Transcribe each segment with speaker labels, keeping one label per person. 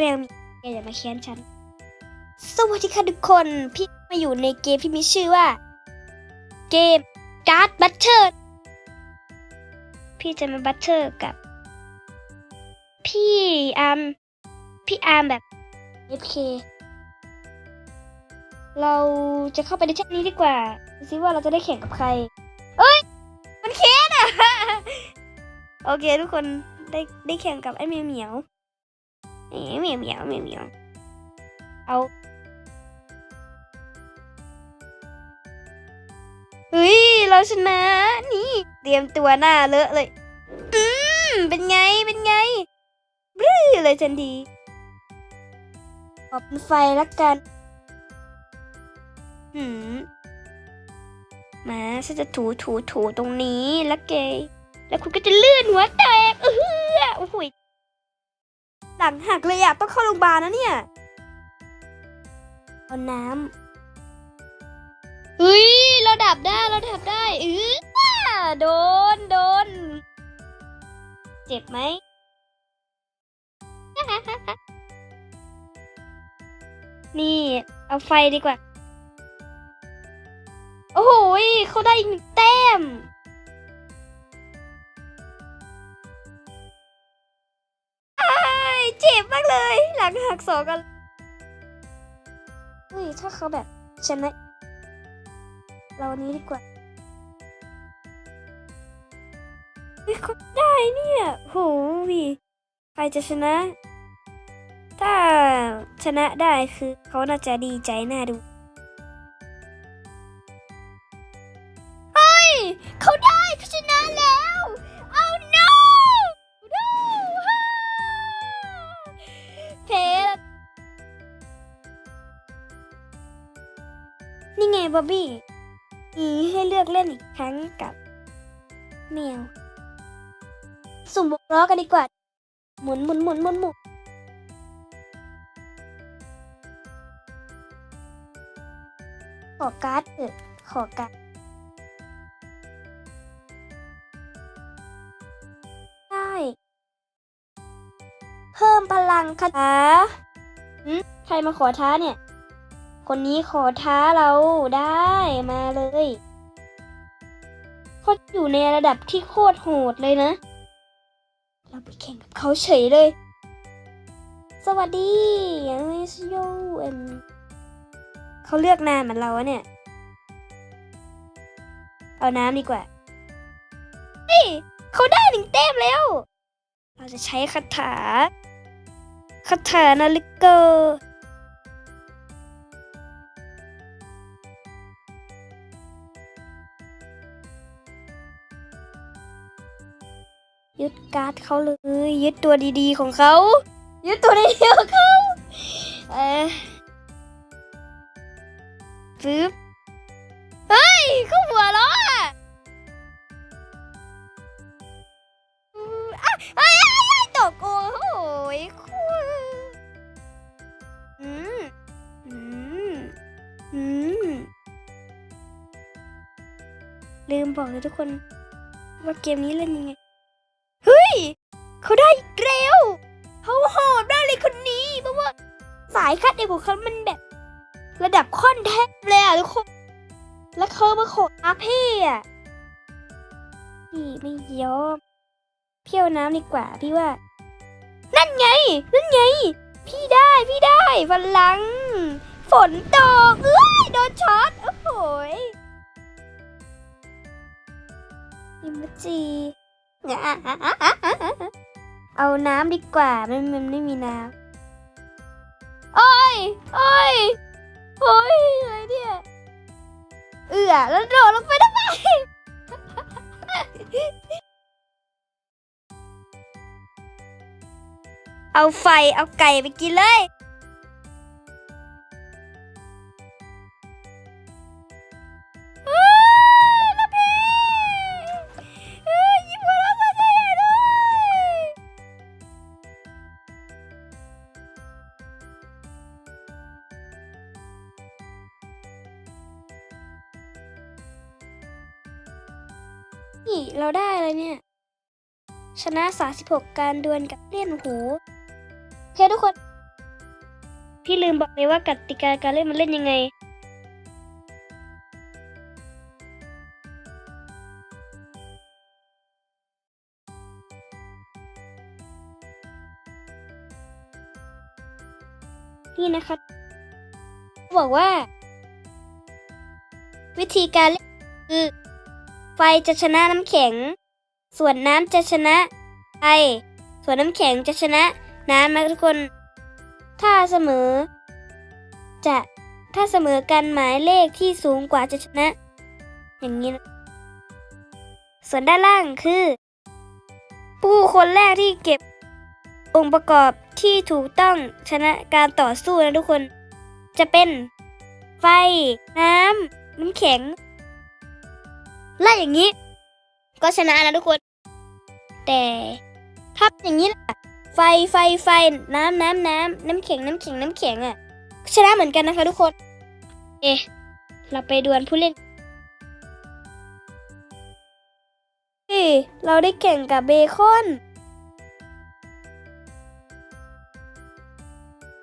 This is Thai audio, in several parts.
Speaker 1: แมวมีแกอย่ามาแค้นฉัน สวัสดีค่ะทุกคน พี่มาอยู่ในเกมที่มีชื่อว่า เกมการ์ดบัตเตอร์พี่จะมาบัตเตอร์กับ พี่อาร์มพี่อาร์มแบบ FK เราจะเข้าไปในแชทนี้ดีกว่าดูซิว่าเราจะได้แข่งกับใคร เอ้ย มันเคนอะโอเคทุกคนได้ได้แข่งกับไอ้เมียวเหมียว เอ๋เหมียวเหมียวเหมียวเหมียวเอาเฮ้ยเราชนะนี่ เตรียมตัวหน้าเลอะเลย อืมเป็นไงเป็นไงบรื้อเลยทันทีขอบไฟละกันหืมมาฉันจะถูถูถูตรงนี้แล้วเกยแล้วคุณก็จะเลื่อนหัวแตกเออโอ้ย ลังหักเลยอะต้องเข้าโรงพยาบาลนะเนี่ยเอาน้ำเฮ้ยเราดับได้เราดับได้เออโดนโดน เจ็บไหมนี่เอาไฟดีกว่า โอ้โหยเขาได้อีกหนึ่งแต้ม จ็บมากเลย หลังหักสองกันเฮ้ยถ้าเขาแบบชนะเราอันนี้ดีกว่าเขาได้เนี่ยโหวีใครจะชนะ ถ้าชนะได้คือเขาน่าจะดีใจน่าดู บ๊อบบี้มีให้เลือกเล่นอีกครั้งกับแมว สุ่มบวกล้อกันดีกว่า หมุนหมุนหมุนหมุนหมุนขอการ์ดเถอะขอการ์ดได้เพิ่มพลังคาถาหืมใครมาขอท้าเนี่ย คนนี้ขอท้าเราได้มาเลยเขาอยู่ในระดับที่โคตรโหดเลยนะ เราไปแข่งกับเขาเฉยเลย สวัสดียังไม่โยเอ็มเขาเลือกนานเหมือนเราเนี่ย เอาน้ำดีกว่าเฮ้ยเขาได้หนึ่งแต้มแล้ว เราจะใช้คาถาคาถานาฬิกา ยึดการ์ดเขาเลย ยึดตัวดีๆของเขา ยึดตัวดีๆของเขาเออปึ๊บเฮ้ยเขาหัวเราะอะอืมอะเอ้ยเอ้ยเอ้ยตกโอ้โหคุณอืมอืมอืมลืมบอกเลยทุกคนว่าเกมนี้เล่นยังไง เขาได้เร็วเขาโหดได้เลยคนนี้เพราะว่าสายคัดเอกของเขามันแบบ ระดับค่อนแทบเลยอะทุกคน แล้วเขามาขออาเพ่อะพี่ไม่ยอมเที่ยวน้ำดีกว่าพี่ว่า นั่นไง นั่นไง พี่ได้พี่ได้พลัง ฝนตกเอ้ยโดนช็อต โอ้โหยิมจี เอาน้ำดีกว่ามันมันไม่มีน้ำโอ้ยโอ้ยโอ้ยอะไรเนี่ยเอือแล้วโดดลงไปทำไมเอาไฟเอาไก่ไปกินเลย นะ 36 การดวลกับเลี่ยนหูโอเคทุกคน พี่ลืมบอกเลยว่ากติกาการเล่นมันเล่นยังไง นี่นะครับบอกว่า วิธีการเล่นคือ ไฟจะชนะน้ำแข็ง ส่วนน้ำจะชนะไฟส่วนน้ำแข็งจะชนะน้ำนะทุกคน ถ้าเสมอ จะถ้าเสมอกันหมายเลขที่สูงกว่าจะชนะ อย่างนี้นะส่วนด้านล่างคือ ผู้คนแรกที่เก็บองค์ประกอบที่ถูกต้องชนะการต่อสู้นะทุกคน จะเป็นไฟ น้ำน้ำแข็งไล่อย่างนี้ ก็ชนะนะทุกคน แต่ถ้าอย่างนี้ล่ะ ไฟไฟไฟน้ำน้ำน้ำน้ำแข็งน้ำแข็งน้ำแข็งอะชนะเหมือนกันนะคะทุกคน เอะเราไปดวลผู้เล่นเฮ้เราได้แข่งกับเบคอน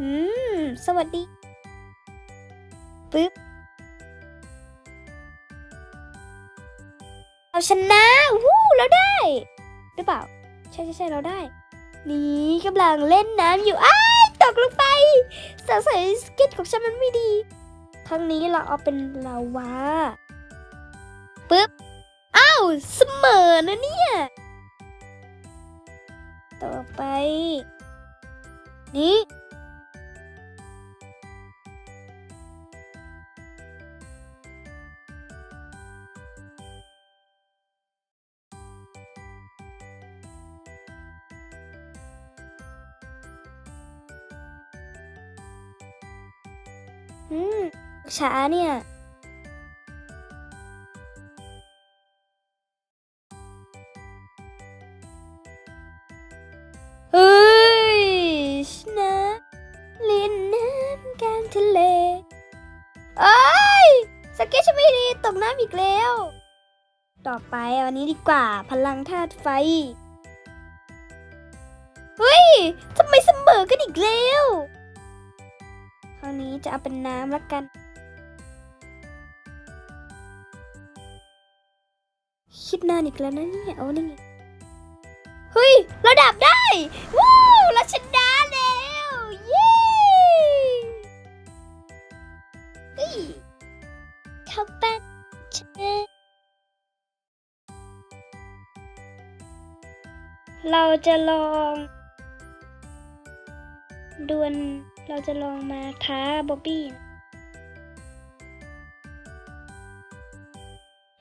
Speaker 1: อืม สวัสดี ปึ๊บ เราชนะ วู้ ใช่ใช่เราได้ นี่กำลังเล่นน้ำอยู่อ้ายตกลงไปสงสัยสเก็ตของฉันมันไม่ดี ครั้งนี้เราเอาเป็นลาวาปึ๊บอ้าวเสมอนะเนี่ย ต่อไป นี่ อืมช้าเนี่ย เฮ้ยชนะเล่นน้ำกลางทะเลเอ้ยสเก็ตฉันไม่ดีตกน้ำอีกแล้ว ต่อไปเอาอันนี้ดีกว่าพลังธาตุไฟ เฮ้ยทำไมเสมอกันอีกแล้วคราว นี้จะเอาเป็นน้ำละกัน คิดนานอีกแล้วนะเนี่ยเอานี่ไงเฮ้ยเราดับได้วู้เราชนะแล้วเย้เฮ้ยเขาเป็นชนะเราจะลองดวล เราจะลองมาท้าบ๊อบบี้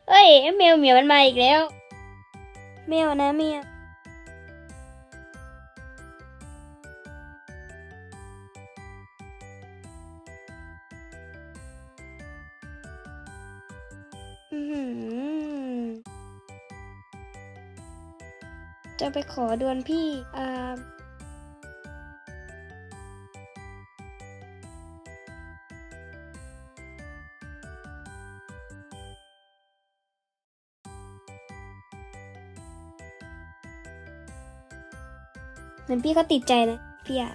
Speaker 1: เอ้ยแมวเหมียวมันมาอีกแล้ว แมวนะแมวอื้อหือจะไปขอดวลพี่อ่า มือนพี่เขาติดใจนะพี่อะ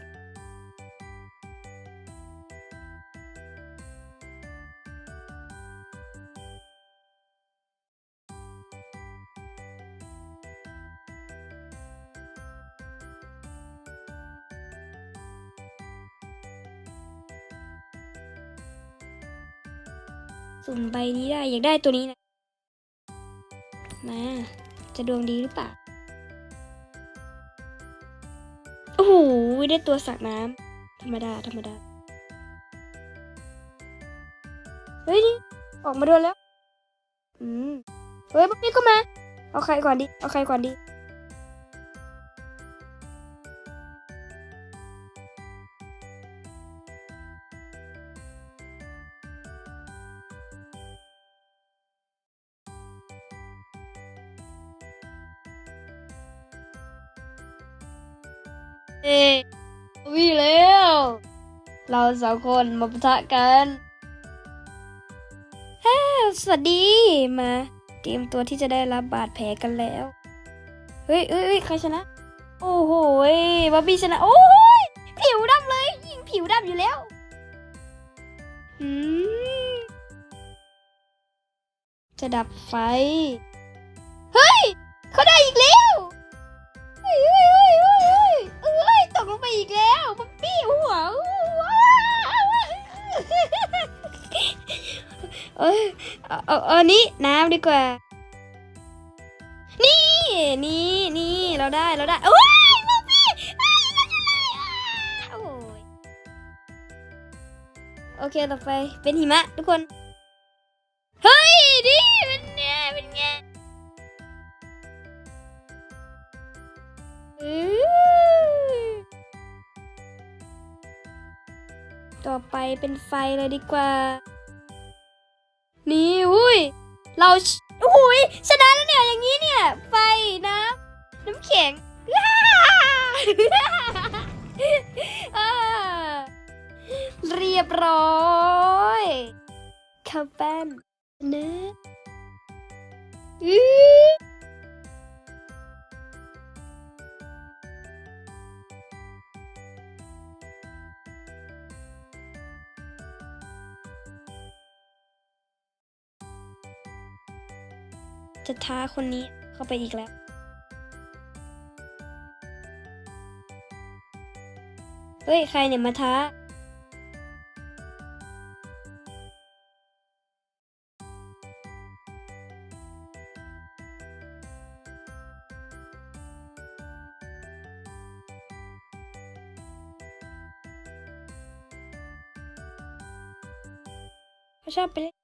Speaker 1: สุ่มใบนี้ได้อยากได้ตัวนี้นะ มา จะดวงดีหรือเปล่า อ้โหได้ตัวสักน้ำธรรมดา ธรรมดา เฮ้ยนี่ออกมาดวลแล้ว อืม เฮ้ยพวกนี้ก็มา เอาใครก่อนดี เอาใครก่อนดี สองคนมาปะทะกันฮ้สวัสดี มาเตรียมตัวที่จะได้รับบาดแผลกันแล้ว เฮ้ยเฮ้ยใครชนะ โอ้โหบอบบี้ชนะ โอ้ย ผิวดำเลย ยิงผิวดำอยู่แล้ว อืม จะดับไฟ เฮ้ย เขาได้อีกแล้ว เอ้ยเอาเอาเอนี้น้ำดีกว่า นี่นี่นี่เราได้เราได้โอ้ยลูฟี่เอ้ยเราจะได้อะโอ้ยโอเคต่อไปเป็นหิมะทุกคน เฮ้ยดิเป็นไงเป็นไงอื้อต่อไปเป็นไฟเลยดีกว่า เราชอุ้ยชนะแล้วเนี่ยอย่างนี้เนี่ยไฟน้ำน้ำแข็งเรียบร้อยเข้าบ้นนะ จะท้าคนนี้เข้าไปอีกแล้วเฮ้ย ใครเนี่ยมาท้าเขาชอบไปเล่น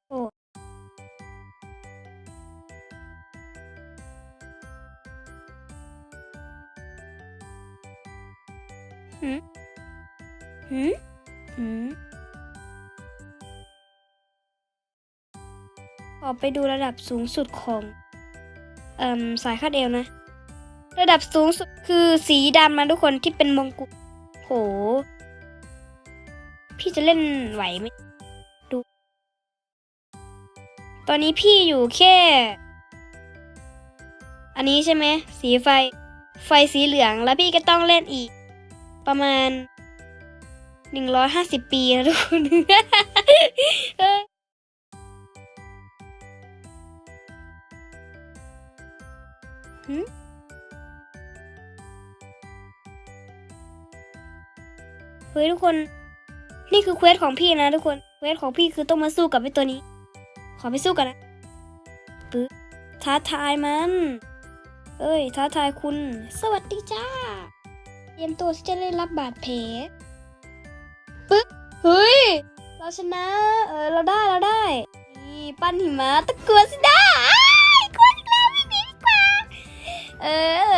Speaker 1: ไปดูระดับสูงสุดของอสายคาดเอวนะ ระดับสูงสุดคือสีดำนะทุกคนที่เป็นมงกุฎโห พี่จะเล่นไหวไหมดู ตอนนี้พี่อยู่แค่ อันนี้ใช่ไหมสีไฟ ไฟสีเหลืองแล้วพี่ก็ต้องเล่นอีก ประมาณหนึ่งร้อยห้าสิบปีนะทุกคน หึเฮ้ยทุกคน นี่คือเควสของพี่นะทุกคน เควสของพี่คือต้องมาสู้กับไอ้ตัวนี้ ขอไปสู้กันนะปึ๊บท้าทายมัน เอ้ย ท้าทายคุณ สวัสดีจ้า เตรียมตัวที่จะได้รับบาดแผลปึ๊บเฮ้ย เราชนะ เออ เราได้ เราได้ นี่ ปั้นหิมะตะกัวสิด้า เอ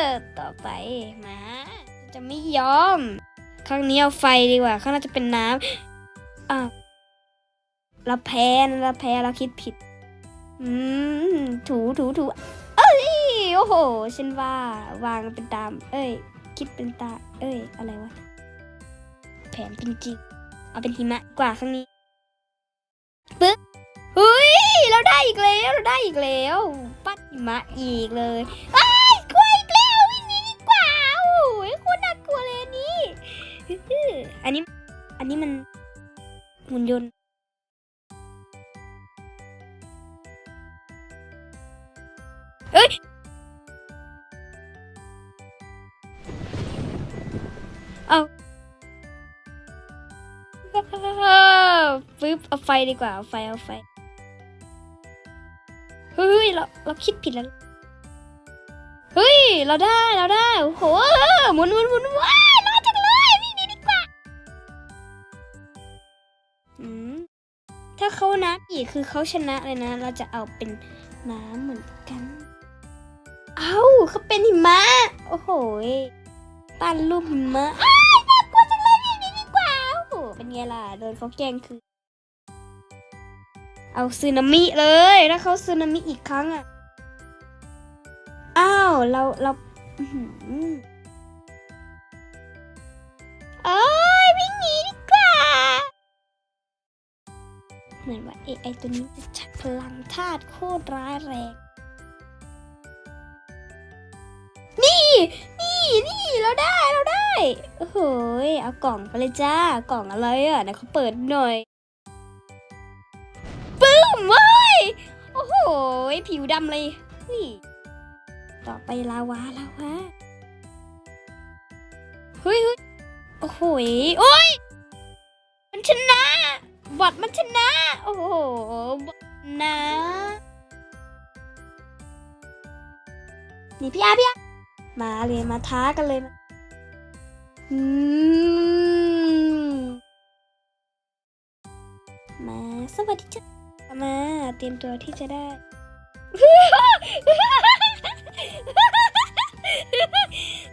Speaker 1: อ ต่อไปมา จะไม่ยอมครั้งนี้เอาไฟดีกว่า ข้างหน้าจะเป็นน้ำอ้าวเราแพ้นะเราแพ้เราคิดผิด อืม ถูถูถูเอ้ย โอ้โหฉันว่าวางเป็นตาม เอ้ย คิดเป็นตา เอ้ย อะไรวะ แผนเป็นจริง เอาเป็นหิมะกว่าครั้งนี้ปึ๊บเฮ้ย เราได้อีกแล้ว เราได้อีกแล้ว ปั้นหิมะอีกเลยอ้า อันนี้ อันนี้มันหุ่นยนต์เอ้ยเอาปึ๊บเอาไฟดีกว่า เอาไฟ เอาไฟ เฮ้ย เรา เราคิดผิดแล้ว เฮ้ย เราได้ เราได้ โอ้โหหมุนหมุนหมุนว้าาเขาน้ำอีกคือเขาชนะเลยนะ เราจะเอาเป็นน้ำเหมือนกัน เอ้าเขาเป็นหิมะ โอ้โหปั้นรูปหิมะอ้ายน่ากลัวจังเลยวิ่ดีกว่าโอ้โหเป็นไงล่ะโดนเขาแกล้งคือ เอาซึนามิเลยถ้าเขาซึนามิอีกครั้งอะอ้าวเราเราอื้อหือเอ้ยวิ่งหนี เหมือนว่า AI ตัวนี้จะใช้พลังธาตุโคตรร้ายแรง นี่ นี่นี่เราได้เราได้โอ้โหยเอากล่องไปเลยจ้ากล่องอะไรอะไหนเขาเปิดหน่อยปึ้มเว้ยโอ้โหผิวดำเลยนี่ ต่อไปลาวาลาวาเฮ้ยเฮ้ยโอ้โหยโอ้ย บอดมันชนะ โอ้โหบอดนะ นี่พี่อาพี่อามาเลยมาท้ากันเลยมาอืมมาสวัสดีจ้ะมาเตรียมตัวที่จะได้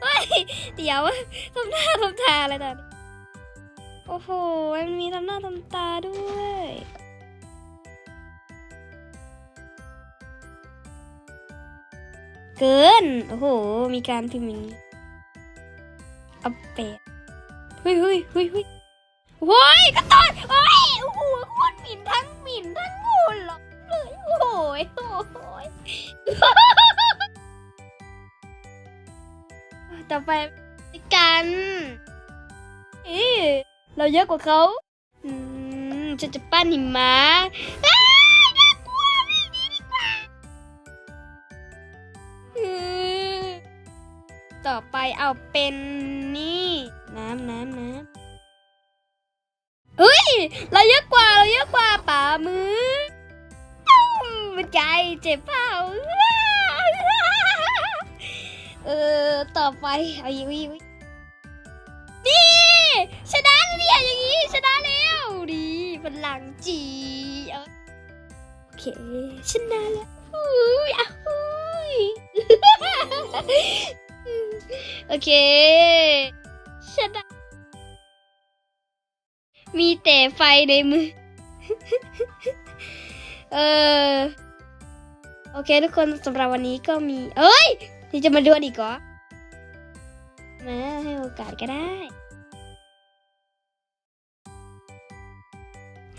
Speaker 1: เฮ้ยเดี๋ยวทำหน้าทำตาอะไรตอนนี้ โอ้โห มันมีทำหน้าทำตาด้วย เกิน โอ้โห มีการพิมพ์อย่างนี้อเปดเฮ้ยเฮ้ยเฮ้ยเฮ้ยโอ้ยกระตอนโอ้ยโอ้โหคตรหมิ่นทั้งหมิ่นทั้งงูหรอกเลยโอ้โหโอ้โหต่อไปกัน เอ๊ เราเยอะกว่าเขาอืมฉันจะปั้นหิมะอ้ายน่ากลัววิ่งหนีดีกว่าอืมต่อไปเอาเป็นนี่ น้ำน้ำน้ำเฮ้ย เราเยอะกว่าเราเยอะกว่าป่ามือตุ้มมันใจเจ็บเปล่าเออ ต่อไปเอาอีกอีกอีก ดีพลังจีเอาโอเคชนะแล้วอุ้ยอ้าวอุ้ยโอเคชนะมีแต่ไฟในมือ เออ โอเคทุกคนสำหรับวันนี้ก็มี เอ้ยนี่จะมาดวลอีกเหรอมาให้โอกาสก็ได้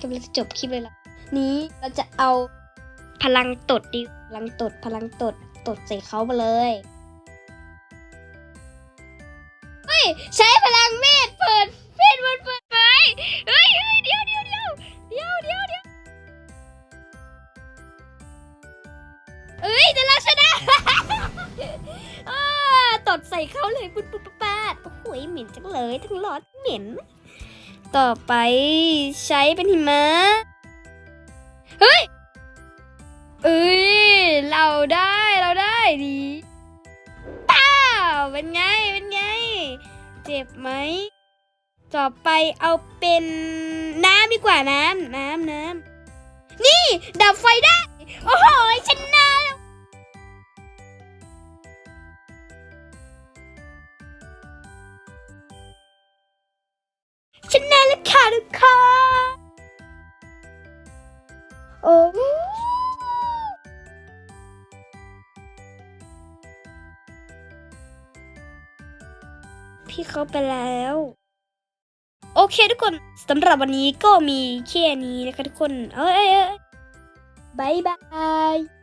Speaker 1: กำลังจะจบคลิปเลยละนี้เราจะเอาพลังตดดิพลังตดพลังตดตดใส่เขาไปเลยเฮ้ยใช้พลังเมธเปิด ต่อไปใช้เป็นหิมะ เฮ้ย เอ้ย เราได้เราได้ดีป้าเป็นไง เป็นไง เจ็บไหม ต่อไปเอาเป็นน้ำดีกว่าน้ำน้ำน้ำนี่ ดับไฟได้ โอ้โหชนะ ไปแล้ว โอเคทุกคนสำหรับวันนี้ก็มีแค่นี้นะคะทุกคน เอ้ยเอ้ยเอ้ยบายบาย